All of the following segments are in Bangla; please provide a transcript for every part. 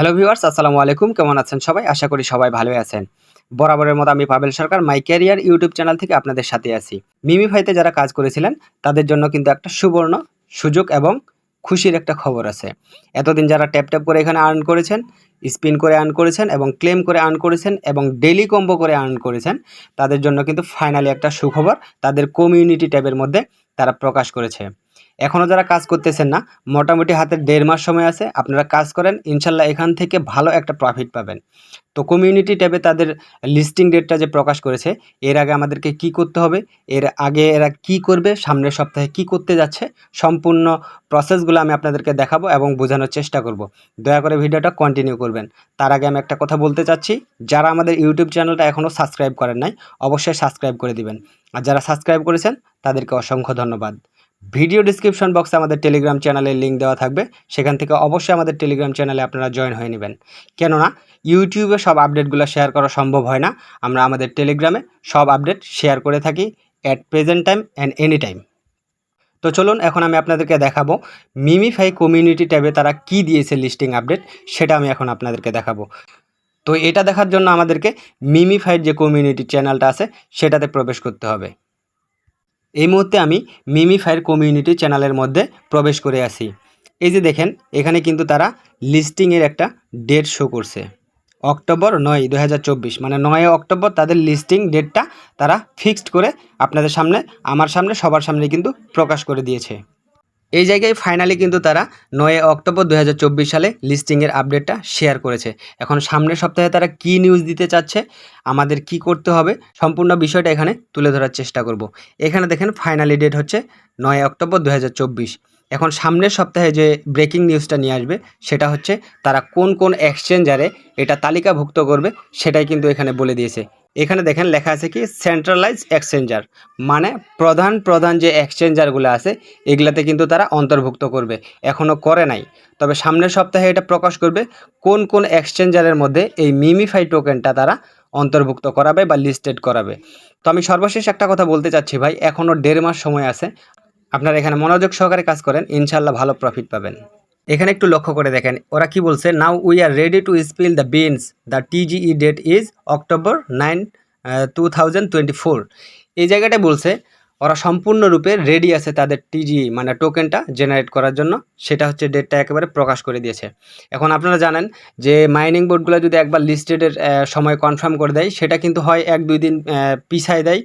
হ্যালো ভিউয়ার্স আসসালামু আলাইকুম। কেমন আছেন সবাই? আশা করি সবাই ভালোই আছেন। বরাবরের মতো আমি Pabel Sarkar my career YouTube channel থেকে আপনাদের সাথে আছি। মিমি ভাইতে যারা কাজ করেছিলেন, তাদের জন্য কিন্তু একটা সুবর্ণ সুযোগ এবং খুশির একটা খবর আছে। এতদিন যারা ট্যাপ ট্যাপ করে এখানে আর্ন করেছেন স্পিন করে আর্ন করেছেন এবং ক্লেম করে আর্ন করেছেন এবং ডেলি কম্বো করে আর্ন করেছেন, তাদের জন্য কিন্তু ফাইনালি একটা সুখবর, তাদের কমিউনিটি ট্যাবের মধ্যে তারা প্রকাশ করেছে। এখনও যারা কাজ করতেছেন না, মোটামুটি হাতে দেড় মাস সময় আছে, আপনারা কাজ করেন, ইনশাল্লাহ এখান থেকে ভালো একটা প্রফিট পাবেন। তো কমিউনিটি ট্যাবে তাদের লিস্টিং ডেটটা যে প্রকাশ করেছে, এর আগে আমাদেরকে কি করতে হবে, এর আগে এরা কি করবে, সামনের সপ্তাহে কি করতে যাচ্ছে, সম্পূর্ণ প্রসেসগুলো আমি আপনাদেরকে দেখাবো এবং বোঝানোর চেষ্টা করব। দয়া করে ভিডিওটা কন্টিনিউ করবেন। তার আগে আমি একটা কথা বলতে চাচ্ছি, যারা আমাদের ইউটিউব চ্যানেলটা এখনও সাবস্ক্রাইব করেন নাই, অবশ্যই সাবস্ক্রাইব করে দিবেন। আর যারা সাবস্ক্রাইব করেছেন, তাদেরকে অসংখ্য ধন্যবাদ। ভিডিও ডিসক্রিপশন বক্সে আমাদের টেলিগ্রাম চ্যানেলের লিঙ্ক দেওয়া থাকবে। সেখান থেকে অবশ্যই আমাদের টেলিগ্রাম চ্যানেলে আপনারা জয়েন হয়ে নেবেন। কেননা ইউটিউবে সব আপডেটগুলো শেয়ার করা সম্ভব হয় না। আমরা আমাদের টেলিগ্রামে সব আপডেট শেয়ার করে থাকি at present time and any time তো চলুন, এখন আমি আপনাদেরকে দেখাবো মিমিফাই কমিউনিটি ট্যাবে তারা কি দিয়েছে লিস্টিং আপডেট সেটা আমি এখন আপনাদেরকে দেখাবো। তো এটা দেখার জন্য আমাদেরকে মিমিফাইয়ের যে কমিউনিটি চ্যানেলটা আছে, সেটাতে প্রবেশ করতে হবে। এই মুহূর্তে আমি মিমি ফায়ার কমিউনিটি চ্যানেলের মধ্যে প্রবেশ করে আসি এই যে দেখেন, এখানে কিন্তু তারা লিস্টিংয়ের একটা ডেট শো করছে। অক্টোবর নয় দু মানে নয় অক্টোবর তাদের লিস্টিং ডেটটা তারা ফিক্সড করে আপনাদের সামনে, আমার সামনে, সবার সামনে কিন্তু প্রকাশ করে দিয়েছে। এই জায়গায় ফাইনালি কিন্তু তারা নয় অক্টোবর দু হাজার চব্বিশ সালে লিস্টিংয়ের আপডেটটা শেয়ার করেছে। এখন সামনের সপ্তাহে তারা কি নিউজ দিতে চাচ্ছে, আমাদের কি করতে হবে, সম্পূর্ণ বিষয়টা এখানে তুলে ধরার চেষ্টা করব। এখানে দেখেন ফাইনালি ডেট হচ্ছে নয় অক্টোবর দু হাজার চব্বিশ। এখন সামনের সপ্তাহে যে ব্রেকিং নিউজটা নিয়ে আসবে, সেটা হচ্ছে তারা কোন কোন এক্সচেঞ্জারে এটা তালিকাভুক্ত করবে, সেটাই কিন্তু এখানে বলে দিয়েছে। এখানে দেখেন লেখা আছে কি সেন্ট্রালাইজ এক্সচেঞ্জার মানে প্রধান প্রধান যে এক্সচেঞ্জারগুলো আছে, এগুলাতে কিন্তু তারা অন্তর্ভুক্ত করবে এখনও করে নাই। তবে সামনের সপ্তাহে এটা প্রকাশ করবে, কোন কোন এক্সচেঞ্জারের মধ্যে এই মিমিফাই টোকেনটা তারা অন্তর্ভুক্ত করাবে বা লিস্টেড করাবে। তো আমি সর্বশেষ একটা কথা বলতে চাচ্ছি ভাই এখনও দেড় মাস সময় আছে, আপনারা এখানে মনোযোগ সহকারে কাজ করেন ইনশাল্লাহ ভালো প্রফিট পাবেন। এখানে একটু লক্ষ্য করে দেখেন, ওরা কি বলছে now we are ready to spill the beans the TGE date is October nine two thousand twenty four এই জায়গাটা বলছে ওরা সম্পূর্ণরূপে রেডি আছে তাদের টিজি মানে টোকেনটা জেনারেট করার জন্য। সেটা হচ্ছে ডেটটা একেবারে প্রকাশ করে দিয়েছে। এখন আপনারা জানেন যে মাইনিং বোর্ডগুলো যদি একবার লিস্টেডের সময় কনফার্ম করে দেয়, সেটা কিন্তু হয় এক দুই দিন পিছায় দেয়।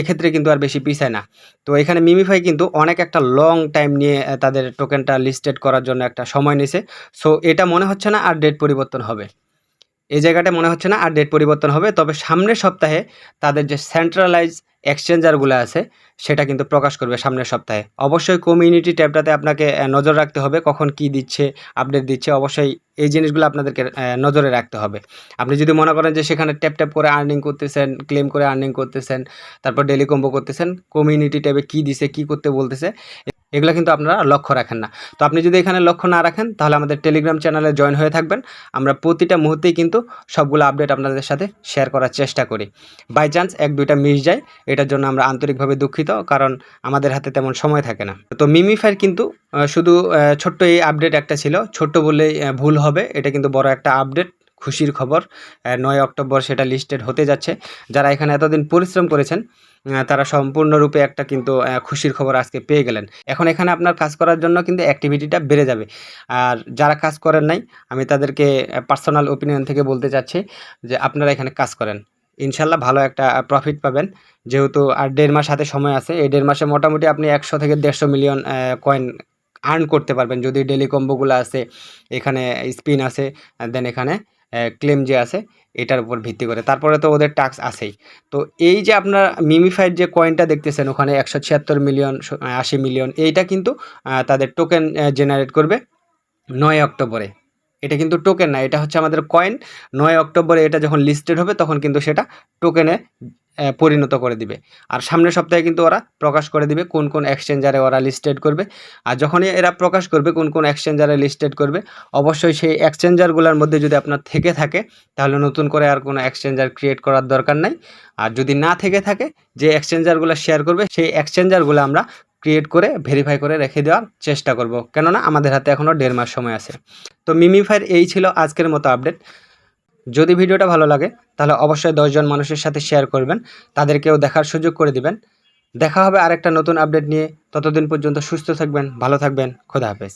এক্ষেত্রে কিন্তু আর বেশি পিছায় না। তো এখানে মিমিফাই কিন্তু অনেক একটা লং টাইম নিয়ে তাদের টোকেনটা লিস্টেড করার জন্য একটা সময় নিছে সো এটা মনে হচ্ছে না আর ডেট পরিবর্তন হবে। এই জায়গাটা মনে হচ্ছে না আর ডেট পরিবর্তন হবে, তবে সামনের সপ্তাহে তাদের যে সেন্ট্রালাইজ এক্সচেঞ্জারগুলো আছে, সেটা কিন্তু প্রকাশ করবে সামনের সপ্তাহে। অবশ্যই কমিউনিটি ট্যাবটাতে আপনাকে নজর রাখতে হবে কখন কি দিচ্ছে আপডেট দিচ্ছে, অবশ্যই এই জিনিসগুলো আপনাদেরকে নজরে রাখতে হবে। আপনি যদি মনে করেন যে সেখানে ট্যাপ ট্যাপ করে আর্নিং করতেছেন ক্লেম করে আর্নিং করতেছেন, তারপর ডেলি কম্বো করতেছেন কমিউনিটি ট্যাবে কী দিছে, কী করতে বলতেছে এগুলো কিন্তু আপনারা লক্ষ্য রাখেন না। তো আপনি যদি এখানে লক্ষ্য না রাখেন, তাহলে আমাদের টেলিগ্রাম চ্যানেলে জয়েন হয়ে থাকবেন। আমরা প্রতিটা মুহূর্তেই কিন্তু সবগুলো আপডেট আপনাদের সাথে শেয়ার করার চেষ্টা করি। বাই চান্স এক, দুইটা মিস যায়। এটার জন্য আমরা আন্তরিকভাবে দুঃখিত, কারণ আমাদের হাতে তেমন সময় থাকে না। তো মিমি মিমিফাইয়ের কিন্তু শুধু ছোট্ট এই আপডেট একটা ছিল। ছোট্ট বললেই ভুল হবে। এটা কিন্তু বড় একটা আপডেট খুশির খবর নয় অক্টোবর সেটা লিস্টেড হতে যাচ্ছে। যারা এখানে এতদিন পরিশ্রম করেছেন তারা সম্পূর্ণরূপে একটা কিন্তু খুশির খবর আজকে পেয়ে গেলেন। এখন এখানে আপনার কাজ করার জন্য কিন্তু অ্যাক্টিভিটিটা বেড়ে যাবে। আর যারা কাজ করেন নাই, আমি তাদেরকে পার্সোনাল ওপিনিয়ন থেকে বলতে চাচ্ছি যে আপনারা এখানে কাজ করেন। ইনশাল্লাহ ভালো একটা প্রফিট পাবেন। যেহেতু আর দেড় মাস হাতে সময় আছে, এই দেড় মাসে মোটামুটি আপনি একশো থেকে দেড়শো মিলিয়ন কয়েন আর্ন করতে পারবেন। যদি ডেলি কম্বোগুলো আছে, এখানে স্পিন আছে দেন এখানে ক্লেম যে আছে, এটার উপর ভিত্তি করে। তারপরে তো ওদের টাক্স আছেই। তো এই যে আপনার মিমিফাইড যে কয়েনটা দেখতেছেন, ওখানে একশো ছিয়াত্তর মিলিয়ন আশি মিলিয়ন এইটা কিন্তু তাদের টোকেন জেনারেট করবে নয় অক্টোবরে। এটা কিন্তু টোকেন না, এটা হচ্ছে আমাদের কয়েন নয় অক্টোবরে এটা যখন লিস্টেড হবে, তখন কিন্তু সেটা টোকেনে পরিণত করে দিবে। আর সামনের সপ্তাহে কিন্তু ওরা প্রকাশ করে দিবে কোন কোন এক্সচেঞ্জারে ওরা লিস্টেড করবে। আর যখনই এরা প্রকাশ করবে কোন কোন এক্সচেঞ্জারে লিস্টেড করবে, অবশ্যই সেই এক্সচেঞ্জারগুলোর মধ্যে যদি আপনার থেকে থাকে, তাহলে নতুন করে আর কোনো এক্সচেঞ্জার ক্রিয়েট করার দরকার নাই। আর যদি না থেকে থাকে, যে এক্সচেঞ্জারগুলো শেয়ার করবে, সেই এক্সচেঞ্জারগুলো আমরা ক্রিয়েট করে ভেরিফাই করে রেখে দেওয়ার চেষ্টা করব। কেননা আমাদের হাতে এখনও দেড় মাস সময় আছে। তো মিমিফাইয়ের এই ছিল আজকের মতো আপডেট যদি ভিডিওটা ভালো লাগে, তাহলে অবশ্যই দশজন মানুষের সাথে শেয়ার করবেন। তাদেরকেও দেখার সুযোগ করে দিবেন। দেখা হবে আরেকটা নতুন আপডেট নিয়ে। ততদিন পর্যন্ত সুস্থ থাকবেন, ভালো থাকবেন। খোদা হাফেজ।